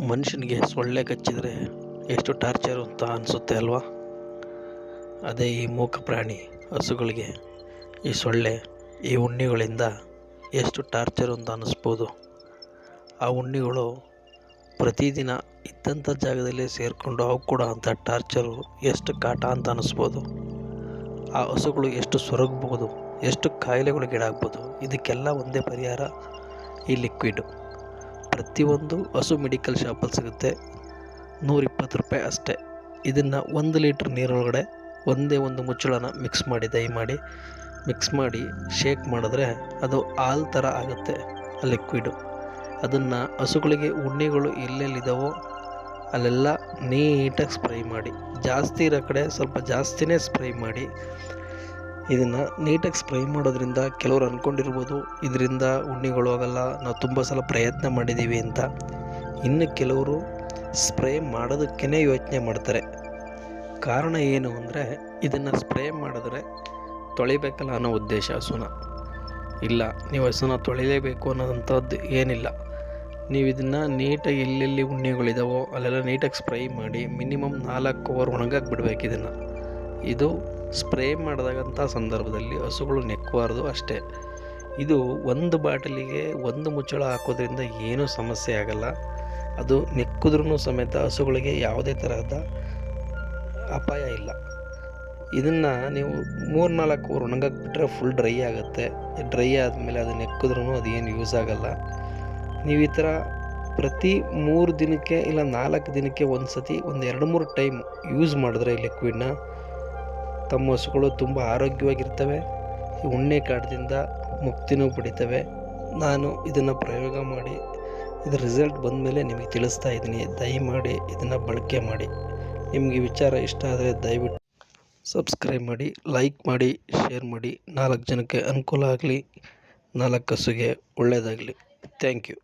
ಮನುಷ್ಯನಿಗೆ ಸೊಳ್ಳೆ ಕಚ್ಚಿದರೆ ಎಷ್ಟು ಟಾರ್ಚರು ಅಂತ ಅನಿಸುತ್ತೆ ಅಲ್ವಾ? ಅದೇ ಈ ಮೂಕ ಪ್ರಾಣಿ ಹಸುಗಳಿಗೆ ಈ ಸೊಳ್ಳೆ, ಈ ಉಣ್ಣಿಗಳಿಂದ ಎಷ್ಟು ಟಾರ್ಚರು ಅಂತ ಅನ್ನಿಸ್ಬೋದು ಆ ಉಣ್ಣಿಗಳು ಪ್ರತಿದಿನ ಇದ್ದಂಥ ಜಾಗದಲ್ಲಿ ಸೇರಿಕೊಂಡು ಅವು ಕೂಡ ಅಂಥ ಟಾರ್ಚರು ಎಷ್ಟು ಕಾಟ ಅಂತ ಅನ್ನಿಸ್ಬೋದು ಆ ಹಸುಗಳು ಎಷ್ಟು ಸೊರಗಬಹುದು ಎಷ್ಟು ಕಾಯಿಲೆಗಳಿಗೀಡಾಗ್ಬೋದು ಇದಕ್ಕೆಲ್ಲ ಒಂದೇ ಪರಿಹಾರ ಈ ಲಿಕ್ವಿಡು ಪ್ರತಿಯೊಂದು ಹಸು ಮೆಡಿಕಲ್ ಶಾಪಲ್ಲಿ ಸಿಗುತ್ತೆ. ನೂರಿಪ್ಪತ್ತು ರೂಪಾಯಿ ಅಷ್ಟೇ. ಇದನ್ನು ಒಂದು ಲೀಟ್ರ್ ನೀರೊಳಗಡೆ ಒಂದೇ ಒಂದು ಮುಚ್ಚಳನ ಮಿಕ್ಸ್ ಮಾಡಿ ದಯಮಾಡಿ ಮಿಕ್ಸ್ ಮಾಡಿ ಶೇಕ್ ಮಾಡಿದ್ರೆ ಅದು ಹಾಲು ಥರ ಆಗುತ್ತೆ ಆ ಲಿಕ್ವಿಡು ಅದನ್ನು ಹಸುಗಳಿಗೆ ಉಣ್ಣೆಗಳು ಎಲ್ಲೆಲ್ಲಿದ್ದಾವೋ ಅಲ್ಲೆಲ್ಲ ನೀಟಾಗಿ ಸ್ಪ್ರೈ ಮಾಡಿ. ಜಾಸ್ತಿ ಇರೋ ಕಡೆ ಸ್ವಲ್ಪ ಜಾಸ್ತಿನೇ ಸ್ಪ್ರೈ ಮಾಡಿ. ಇದನ್ನು ನೀಟಾಗಿ ಸ್ಪ್ರೈ ಮಾಡೋದ್ರಿಂದ ಕೆಲವರು ಅಂದ್ಕೊಂಡಿರ್ಬೋದು ಇದರಿಂದ ಉಣ್ಣಿಗಳು ಆಗಲ್ಲ, ನಾವು ತುಂಬ ಸಲ ಪ್ರಯತ್ನ ಮಾಡಿದ್ದೀವಿ ಅಂತ. ಇನ್ನು ಕೆಲವರು ಸ್ಪ್ರೇ ಮಾಡೋದಕ್ಕೇ ಯೋಚನೆ ಮಾಡ್ತಾರೆ. ಕಾರಣ ಏನು ಅಂದರೆ, ಇದನ್ನು ಸ್ಪ್ರೇ ಮಾಡಿದ್ರೆ ತೊಳಿಬೇಕಲ್ಲ ಅನ್ನೋ ಉದ್ದೇಶ ಹಸುನ. ಇಲ್ಲ, ನೀವು ಹಸುನ ತೊಳಿಲೇಬೇಕು ಅನ್ನೋದಂಥದ್ದು ಏನಿಲ್ಲ. ನೀವು ಇದನ್ನು ನೀಟಾಗಿ ಎಲ್ಲೆಲ್ಲಿ ಉಣ್ಣಿಗಳಿದಾವೋ, ಅಲ್ಲೆಲ್ಲ ನೀಟಾಗಿ ಸ್ಪ್ರೈ ಮಾಡಿ ಮಿನಿಮಮ್ ನಾಲ್ಕು ಅವರ್ ಒಣಗಕ್ಕೆ ಬಿಡಬೇಕು ಇದನ್ನು. ಇದು ಸ್ಪ್ರೇ ಮಾಡಿದಾಗಂಥ ಸಂದರ್ಭದಲ್ಲಿ ಹಸುಗಳು ನೆಕ್ಕಬಾರ್ದು ಅಷ್ಟೇ. ಇದು ಒಂದು ಬಾಟಲಿಗೆ ಒಂದು ಮುಚ್ಚಳ ಹಾಕೋದ್ರಿಂದ ಏನೂ ಸಮಸ್ಯೆ ಆಗಲ್ಲ. ಅದು ನೆಕ್ಕಿದ್ರೂ ಸಮೇತ ಹಸುಗಳಿಗೆ ಯಾವುದೇ ತರಹದ ಅಪಾಯ ಇಲ್ಲ. ಇದನ್ನು ನೀವು ಮೂರು ನಾಲ್ಕು ಒಣಗಕ್ಕೆ ಬಿಟ್ಟರೆ ಫುಲ್ ಡ್ರೈ ಆಗುತ್ತೆ. ಡ್ರೈ ಆದಮೇಲೆ ಅದು ನೆಕ್ಕಿದ್ರೂ ಅದೇನು ಯೂಸ್ ಆಗಲ್ಲ. ನೀವು ಈ ಥರ ಪ್ರತಿ ಮೂರು ದಿನಕ್ಕೆ ಇಲ್ಲ ನಾಲ್ಕು ದಿನಕ್ಕೆ ಒಂದು ಸತಿ ಒಂದು ಎರಡು ಮೂರು ಟೈಮ್ ಯೂಸ್ ಮಾಡಿದ್ರೆ ಈ ಲಿಕ್ವಿಡ್ನ ತಮ್ಮ ಹಸುಗಳು ತುಂಬ ಆರೋಗ್ಯವಾಗಿರ್ತವೆ. ಈ ಉಣ್ಣೆ ಕಾಟದಿಂದ ಮುಕ್ತಿನೂ ಪಡಿತವೆ. ನಾನು ಇದನ್ನು ಪ್ರಯೋಗ ಮಾಡಿ ಇದರ ರಿಸಲ್ಟ್ ಬಂದ ಮೇಲೆ ನಿಮಗೆ ತಿಳಿಸ್ತಾ ಇದ್ದೀನಿ. ದಯಮಾಡಿ ಇದನ್ನು ಬಳಕೆ ಮಾಡಿ. ನಿಮಗೆ ವಿಚಾರ ಇಷ್ಟ ಆದರೆ ದಯವಿಟ್ಟು ಸಬ್ಸ್ಕ್ರೈಬ್ ಮಾಡಿ ಲೈಕ್ ಮಾಡಿ ಶೇರ್ ಮಾಡಿ. ನಾಲ್ಕು ಜನಕ್ಕೆ ಅನುಕೂಲ ಆಗಲಿ, ನಾಲ್ಕು ಹಸುಗೆ ಒಳ್ಳೆಯದಾಗಲಿ ಥ್ಯಾಂಕ್ ಯು